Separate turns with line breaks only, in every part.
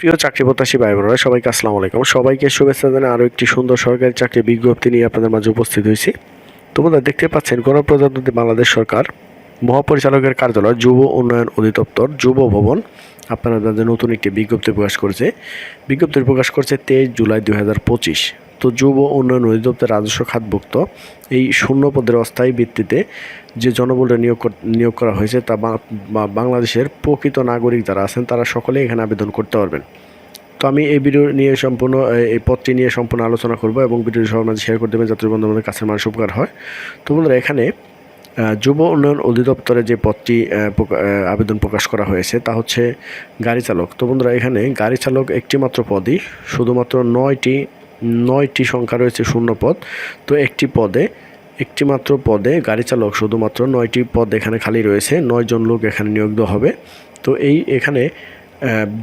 প্রিয় চাকরি প্রত্যাশী ভাই বোনেরা সবাইকে আসসালামু আলাইকুম। সবাইকে শুভেচ্ছা জানাই আরও একটি সুন্দর সরকারি চাকরি বিজ্ঞপ্তি নিয়ে আপনাদের মাঝে উপস্থিত হয়েছি। তোমরা দেখতে পাচ্ছেন গণপ্রজাতন্ত্রী বাংলাদেশ সরকার, মহাপরিচালকের কার্যালয়, যুব উন্নয়ন অধিদপ্তর, যুব ভবন। আপনারা নতুন একটি বিজ্ঞপ্তি প্রকাশ করেছে। বিজ্ঞপ্তি প্রকাশ করছে তেইশ জুলাই দু হাজার পঁচিশ। তো যুব উন্নয়ন অধিদপ্তর রাজস্ব খাতভুক্ত। এই শূন্য পদের অস্থায়ী ভিত্তিতে যে জনবলটা নিয়োগ নিয়োগ করা হয়েছে তা বাংলাদেশের প্রকৃত নাগরিক যারা আছেন তারা সকলেই এখানে আবেদন করতে পারবেন। তো আমি এই ভিডিও নিয়ে সম্পূর্ণ, এই পদটি নিয়ে সম্পূর্ণ আলোচনা করব এবং ভিডিওটি সবার মাঝে শেয়ার করে দেবেন যাতে বন্ধু আমাদের কাছের মানুষ উপকার হয়। তো বন্ধুরা, এখানে যুব উন্নয়ন অধিদপ্তরে যে পদটি আবেদন প্রকাশ করা হয়েছে তা হচ্ছে গাড়ি চালক। তো বন্ধুরা, এখানে গাড়ি চালক একটি মাত্র পদই, শুধুমাত্র নয়টি নয়টি সংখ্যা রয়েছে শূন্য পদ তো একটি পদে, একটি মাত্র পদে গাড়ি চালক শুধুমাত্র নয়টি পদ এখানে খালি রয়েছে নয়জন লোক এখানে নিয়োগ হবে। তো এই এখানে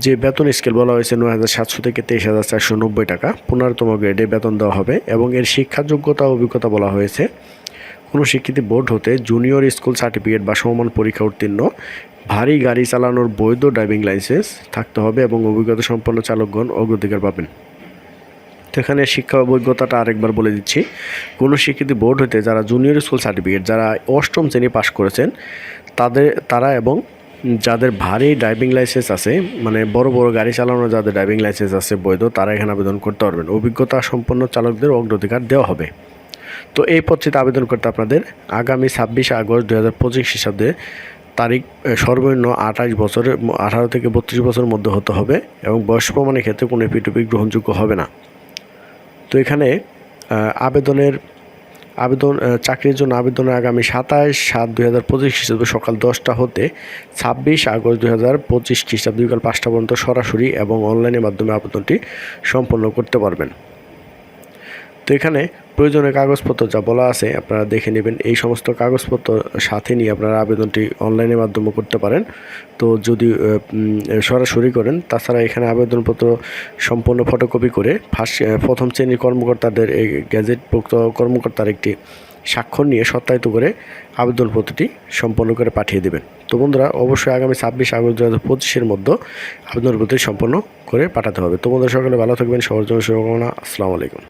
যে বেতন স্কেল বলা হয়েছে নয় হাজার সাতশো থেকে তেইশ হাজার চারশো নব্বই টাকা, পনেরোতম গ্রেডে বেতন দেওয়া হবে এবং এর শিক্ষা যোগ্যতা অভিজ্ঞতা বলা হয়েছে। কোনো স্বীকৃতি বোর্ড হতে জুনিয়র স্কুল সার্টিফিকেট বা সমমান পরীক্ষা উত্তীর্ণ, ভারী গাড়ি চালানোর বৈধ ড্রাইভিং লাইসেন্স থাকতে হবে এবং অভিজ্ঞতা সম্পন্ন চালকগণ অগ্রাধিকার পাবেন। তো এখানে শিক্ষা অভিজ্ঞতাটা আরেকবার বলে দিচ্ছি। কোনো স্বীকৃতি বোর্ড হতে যারা জুনিয়র স্কুল সার্টিফিকেট যারা অষ্টম শ্রেণি পাশ করেছেন, তাদের, তারা এবং যাদের ভারী ড্রাইভিং লাইসেন্স আছে মানে বড় বড় গাড়ি চালানোর যাদের ড্রাইভিং লাইসেন্স আছে বৈধ, তারা এখানে আবেদন করতে পারবেন। অভিজ্ঞতা সম্পন্ন চালকদের অগ্রাধিকার দেওয়া হবে। তো এই পদটিতে আবেদন করতে আপনাদের আগামী ছাব্বিশে আগস্ট দু হাজার পঁচিশ খ্রিস্টাব্দে তারিখ সর্বনিম্ন আঠাশ বছরের আঠারো থেকে বত্রিশ বছরের মধ্যে হতে হবে এবং বয়স প্রমাণের ক্ষেত্রে কোনো পিটুপি গ্রহণযোগ্য হবে না। এখানে আবেদনের, আবেদন চাকরির জন্য আবেদনের আগামী সাতাশ সাত দুই হাজার পঁচিশ খ্রিস্টাব্দ সকাল দশটা হতে ছাব্বিশ আগস্ট দুই হাজার পঁচিশ খ্রিস্টাব্দ বিকাল পাঁচটা পর্যন্ত সরাসরি এবং অনলাইনের মাধ্যমে আবেদনটি সম্পন্ন করতে পারবেন। তো এখানে প্রয়োজনীয় কাগজপত্র যা বলা আছে, আপনারা দেখে নেবেন। এই সমস্ত কাগজপত্র সাথে নিয়ে আপনারা আবেদনটি অনলাইনের মাধ্যমে করতে পারেন। তো যদি সরাসরি করেন, তাছাড়া এখানে আবেদনপত্র সম্পূর্ণ ফটোকপি করে ফার্স্ট প্রথম শ্রেণির কর্মকর্তাদের এই গ্যাজেটভুক্ত কর্মকর্তার একটি স্বাক্ষর নিয়ে সত্যায়িত করে আবেদনপত্রটি সম্পন্ন করে পাঠিয়ে দেবেন। তো বন্ধুরা, অবশ্যই আগামী ছাব্বিশ আগস্ট দু হাজার পঁচিশের মধ্যে আবেদনপত্রটি সম্পন্ন করে পাঠাতে হবে। তো বন্ধুরা, সকালে ভালো থাকবেন, সবার জন্য শুভকামনা। আসসালামু আলাইকুম।